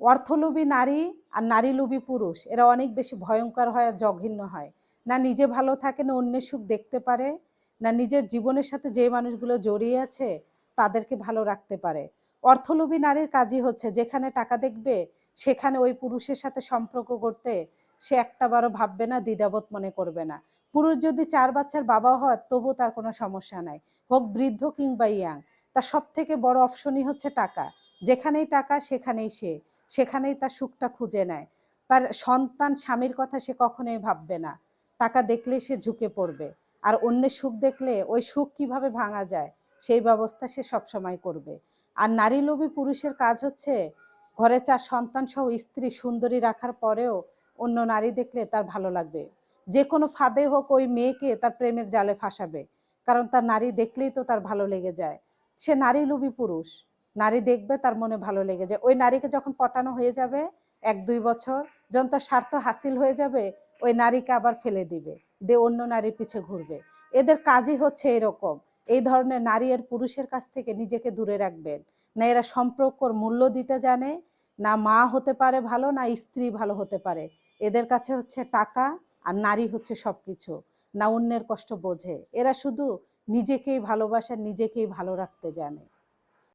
অর্থলোভী নারী আর নারীলোভী পুরুষ, এরা অনেক বেশি ভয়ঙ্কর হয় আর জঘন্য হয়। না নিজে ভালো থাকে, না অন্যের সুখ দেখতে পারে, না নিজের জীবনের সাথে যে মানুষগুলো জড়িয়ে আছে, তাদেরকে ভালো রাখতে পারে। অর্থলোভী নারীর কাজই হচ্ছে, যেখানে টাকা দেখবে, সেখানে ওই পুরুষের সাথে সম্পর্ক করতে সে একটাবারও ভাববে না, দ্বিধাবোধ মনে করবে না। পুরুষ যদি চার বাচ্চার বাবা হয় তবু তার কোনো সমস্যা নাই। হোক বৃদ্ধ কিংবা ইয়াং, তার সব থেকে বড় অপশনই হচ্ছে টাকা। যেখানেই টাকা, সেখানেই সে। সেখানেই তার সুখটা খুঁজে নেয়। তার সন্তান, স্বামীর কথা সে কখনোই ভাববে না। টাকা দেখলেই সে ঝুঁকে পড়বে। আর অন্যের সুখ দেখলে ওই সুখ কীভাবে ভাঙা যায়, সেই ব্যবস্থা সে সবসময় করবে। আর নারী লোভী পুরুষের কাজ হচ্ছে, ঘরে চার সন্তান সহ স্ত্রী সুন্দরী রাখার পরেও অন্য নারী দেখলে তার ভালো লাগবে। যে কোনো ফাঁদে হোক ওই মেয়েকে তার প্রেমের জালে ফাঁসাবে। কারণ তার নারী দেখলেই তো তার ভালো লেগে যায়। সে নারী লোভী পুরুষ। নারী দেখবে তার মনে ভালো লেগে যায়। ওই নারীকে যখন পটানো হয়ে যাবে, এক দুই বছর, যখন তার স্বার্থ হাসিল হয়ে যাবে, ওই নারীকে আবার ফেলে দিবে, দিয়ে অন্য নারীর পিছে ঘুরবে। এদের কাজই হচ্ছে এরকম। এই ধরনের নারী আর পুরুষের কাছ থেকে নিজেকে দূরে রাখবেন। না এরা সম্পর্কর মূল্য দিতে জানে, না মা হতে পারে ভালো, না স্ত্রী ভালো হতে পারে। এদের কাছে হচ্ছে টাকা, আর নারী হচ্ছে সবকিছু। না অন্যের কষ্ট বোঝে। এরা শুধু নিজেকেই ভালোবাসে, নিজেকেই ভালো রাখতে জানে।